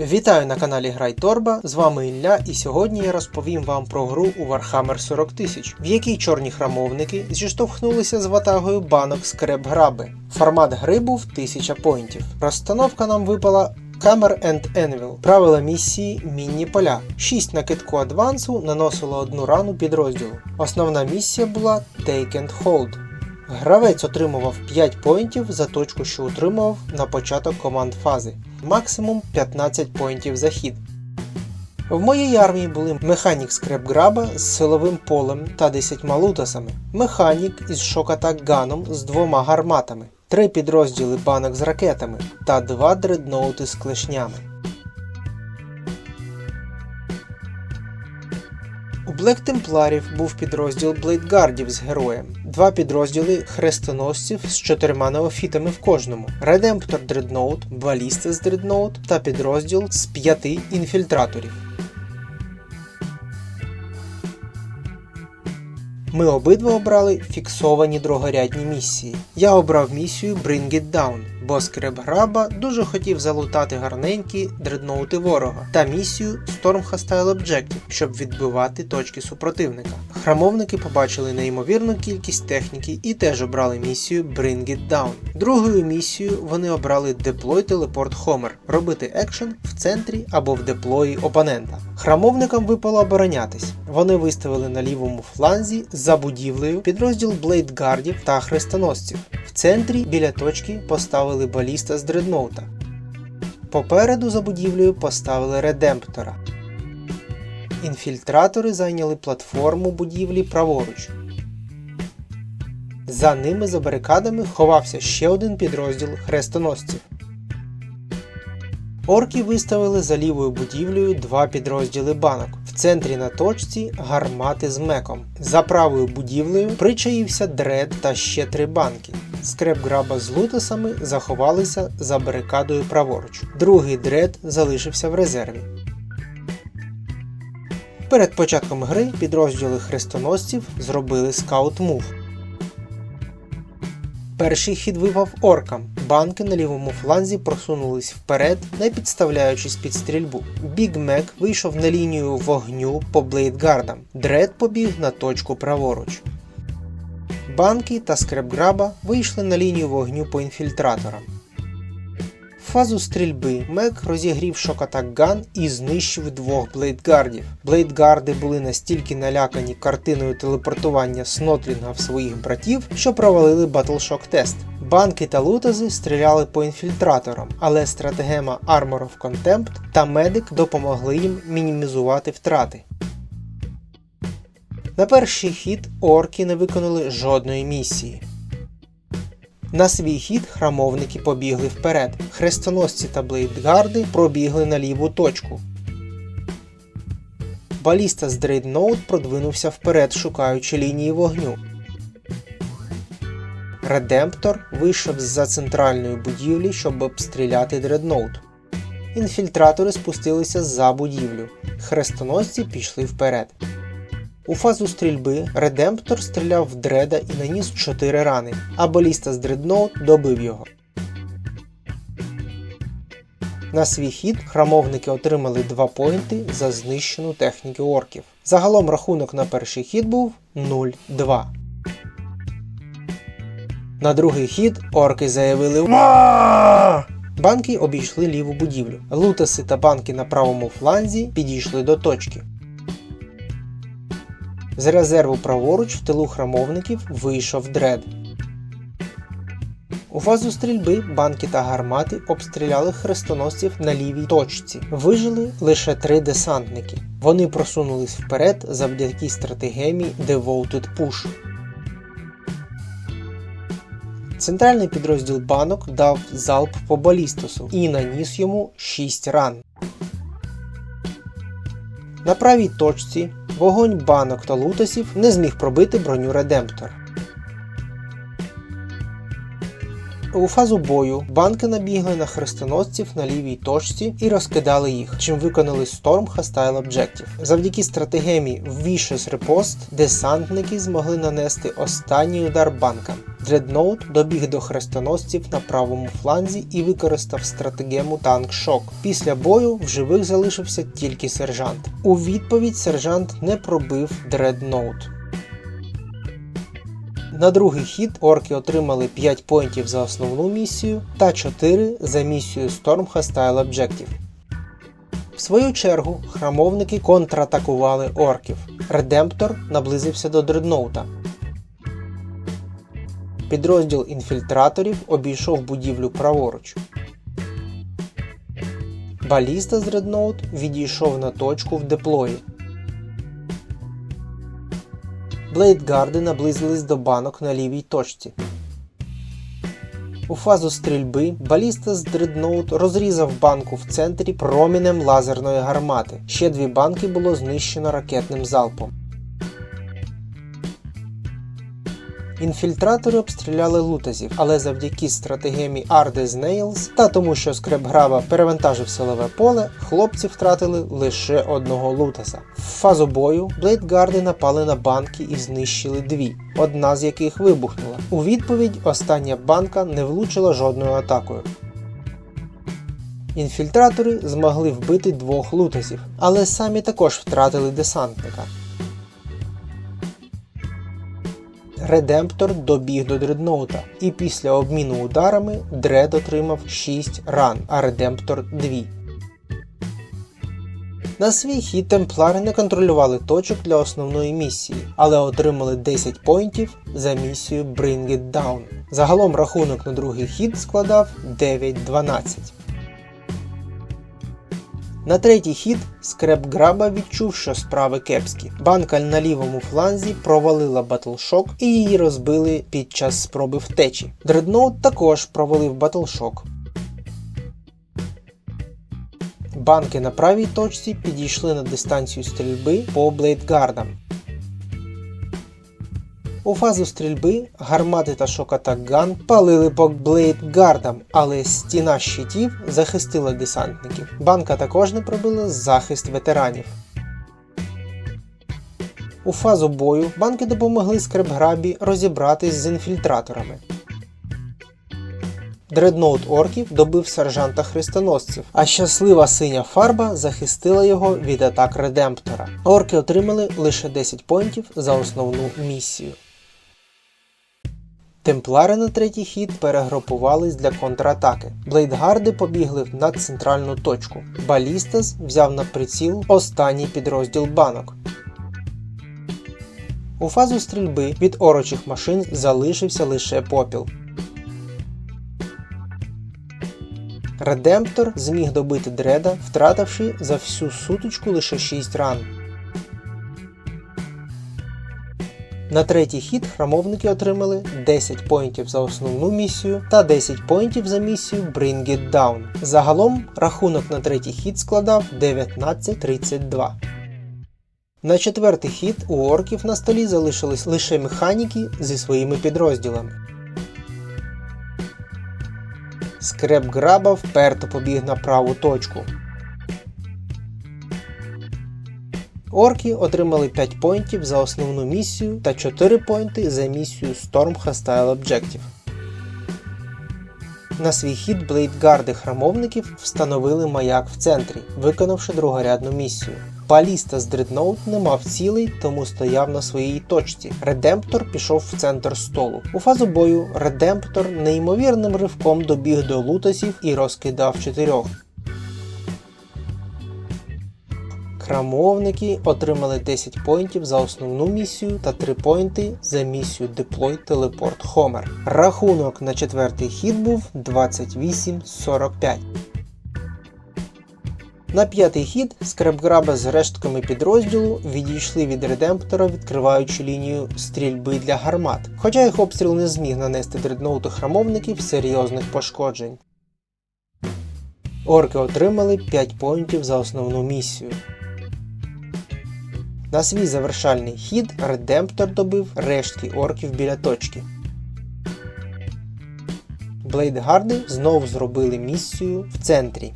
Вітаю на каналі Грай Торба, з вами Ілля, і сьогодні я розповім вам про гру у Warhammer 40 тисяч, в якій чорні храмовники зіштовхнулися з ватагою банок скреп граби. Формат гри був 1000 поінтів. Розстановка нам випала Camera and Anvil. Правила місії мінні поля. 6 на китку адвансу наносило одну рану підрозділу. Основна місія була Take and Hold. Гравець отримував 5 поінтів за точку, що утримував на початок команд фази. Максимум 15 поінтів за хід. В моїй армії були механік скрепграба з силовим полем та 10 лутасами, механік із шок-атак ганом з двома гарматами, три підрозділи банок з ракетами та два дредноути з клешнями. Блек Темпларів був підрозділ Блейдгардів з героєм, два підрозділи хрестоносців з чотирма неофітами в кожному, Редемптор Дредноут, Баліста з Дредноут та підрозділ з п'яти інфільтраторів. Ми обидва обрали фіксовані другорядні місії. Я обрав місію Bring It Down, бо скреп граба дуже хотів залутати гарненькі дредноути ворога, та місію Storm Hostile Objective, щоб відбивати точки супротивника. Храмовники побачили неймовірну кількість техніки і теж обрали місію Bring It Down. Другою місією вони обрали Deploy Teleport Homer робити екшен в центрі або в деплої опонента. Храмовникам випало оборонятись. Вони виставили на лівому фланзі за будівлею підрозділ блейдгардів та хрестоносців. В центрі біля точки поставили баліста з дредноута. Попереду за будівлею поставили редемптора. Інфільтратори зайняли платформу будівлі праворуч. За ними за барикадами ховався ще один підрозділ хрестоносців. Орки виставили за лівою будівлею два підрозділи банок. В центрі на точці гармати з меком. За правою будівлею причаївся дред та ще три банки. Скрепграба з лутасами заховалися за барикадою праворуч. Другий дред залишився в резерві. Перед початком гри підрозділи хрестоносців зробили скаут-мув. Перший хід випав оркам. Банки на лівому фланзі просунулись вперед, не підставляючись під стрільбу. Біг Мек вийшов на лінію вогню по блейдгардам. Дред побіг на точку праворуч. Банки та скрепграба вийшли на лінію вогню по інфільтраторам. Фазу стрільби Мек розігрів шокатак Ган і знищив двох блейдгардів. Блейдгарди були настільки налякані картиною телепортування Снотрінга в своїх братів, що провалили батлшок тест. Банки та лутази стріляли по інфільтраторам, але стратегема Armor of Contempt та медик допомогли їм мінімізувати втрати. На перший хід орки не виконали жодної місії. На свій хід храмовники побігли вперед. Хрестоносці та блейдгарди пробігли на ліву точку. Баліста з Дрейдноут продвинувся вперед, шукаючи лінії вогню. Редемптор вийшов з-за центральної будівлі, щоб обстріляти дредноут. Інфільтратори спустилися за будівлю. Хрестоносці пішли вперед. У фазу стрільби Редемптор стріляв в дреда і наніс 4 рани, а баліста з дредноут добив його. На свій хід храмовники отримали 2 поінти за знищену техніку орків. Загалом рахунок на перший хід був 0-2. На другий хід орки заявили «Ма!». Банки обійшли ліву будівлю. Лутаси та банки на правому фланзі підійшли до точки. З резерву праворуч в тилу храмовників вийшов дред. У фазу стрільби банки та гармати обстріляли хрестоносців на лівій точці. Вижили лише три десантники. Вони просунулись вперед завдяки стратегемі Devoted Push. Центральний підрозділ банок дав залп по балістосу і наніс йому 6 ран. На правій точці вогонь банок та лутасів не зміг пробити броню Редемптор. У фазу бою банки набігли на хрестоносців на лівій точці і розкидали їх, чим виконали Storm Hostile Objective. Завдяки стратегемі Vicious Repost десантники змогли нанести останній удар банкам. Дредноут добіг до хрестоносців на правому фланзі і використав стратегему Танк Шок. Після бою в живих залишився тільки сержант. У відповідь сержант не пробив Дредноут. На другий хід орки отримали 5 поінтів за основну місію та 4 за місію Storm Hostile Objective. В свою чергу храмовники контратакували орків. Редемптор наблизився до дредноута. Підрозділ інфільтраторів обійшов будівлю праворуч. Баліста з дредноут відійшов на точку в деплої. Блейдгарди наблизились до банок на лівій точці. У фазу стрільби баліста з дредноут розрізав банку в центрі промінем лазерної гармати. Ще дві банки було знищено ракетним залпом. Інфільтратори обстріляли лутазів, але завдяки стратегемі Ardes Nails та тому, що скрепграба перевантажив силове поле, хлопці втратили лише одного лутаса. В фазу бою блейдгарди напали на банки і знищили дві, одна з яких вибухнула. У відповідь остання банка не влучила жодною атакою. Інфільтратори змогли вбити двох лутасів, але самі також втратили десантника. Редемптор добіг до дредноута, і після обміну ударами Дред отримав 6 ран, а Редемптор 2. На свій хід темплари не контролювали точок для основної місії, але отримали 10 поінтів за місію Bring It Down. Загалом рахунок на другий хід складав 9-12. На третій хід скреп-граба відчув, що справи кепські. Банка на лівому фланзі провалила батлшок і її розбили під час спроби втечі. Дредноут також провалив батлшок. Банки на правій точці підійшли на дистанцію стрільби по блейдгардам. У фазу стрільби гармати та шокатак-ган палили по блейдгардам, але стіна щитів захистила десантників. Банка також не пробила захист ветеранів. У фазу бою банки допомогли скрепграбі розібратись з інфільтраторами. Дредноут орків добив сержанта хрестоносців, а щаслива синя фарба захистила його від атак редемптора. Орки отримали лише 10 поінтів за основну місію. Темплари на третій хід перегрупувались для контратаки. Блейдгарди побігли на центральну точку. Балістас взяв на приціл останній підрозділ банок. У фазу стрільби від орочих машин залишився лише попіл. Редемптор зміг добити дреда, втративши за всю сутичку лише 6 ран. На третій хід храмовники отримали 10 поінтів за основну місію та 10 поінтів за місію Bring It Down. Загалом рахунок на третій хід складав 19-32. На четвертий хід у орків на столі залишились лише механіки зі своїми підрозділами. Скреп граба вперто побіг на праву точку. Орки отримали 5 поінтів за основну місію та 4 поінти за місію Storm Hostile Objective. На свій хід блейдгарди храмовників встановили маяк в центрі, виконавши другорядну місію. Баліста з дредноут не мав цілей, тому стояв на своїй точці. Редемптор пішов в центр столу. У фазу бою Редемптор неймовірним ривком добіг до лутасів і розкидав чотирьох. Храмовники отримали 10 поінтів за основну місію та 3 поінти за місію Deploy Teleport Homer. Рахунок на четвертий хід був 28-45. На п'ятий хід скрепграби з рештками підрозділу відійшли від редемптора, відкриваючи лінію стрільби для гармат, хоча їх обстріл не зміг нанести дредноуту храмовників серйозних пошкоджень. Орки отримали 5 поінтів за основну місію. На свій завершальний хід Редемптор добив рештки орків біля точки. Блейдгарди знов зробили місію в центрі.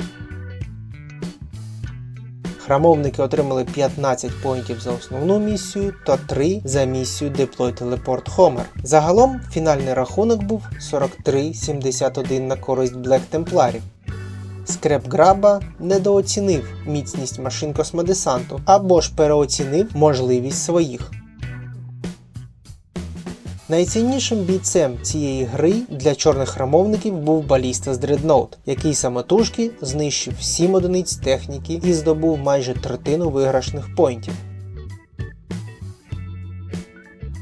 Храмовники отримали 15 поінтів за основну місію та 3 за місію Deploy Teleport Homer. Загалом фінальний рахунок був 43-71 на користь Black Темпларів. Скреп Граба недооцінив міцність машин космодесанту або ж переоцінив можливість своїх. Найціннішим бійцем цієї гри для чорних храмовників був баліста з Дредноут, який самотужки знищив 7 одиниць техніки і здобув майже третину виграшних поінтів.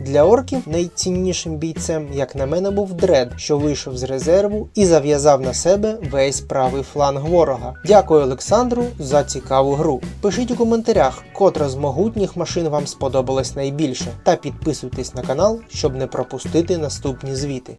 Для орків найціннішим бійцем, як на мене, був Дред, що вийшов з резерву і зав'язав на себе весь правий фланг ворога. Дякую Олександру за цікаву гру. Пишіть у коментарях, котра з могутніх машин вам сподобалась найбільше, та підписуйтесь на канал, щоб не пропустити наступні звіти.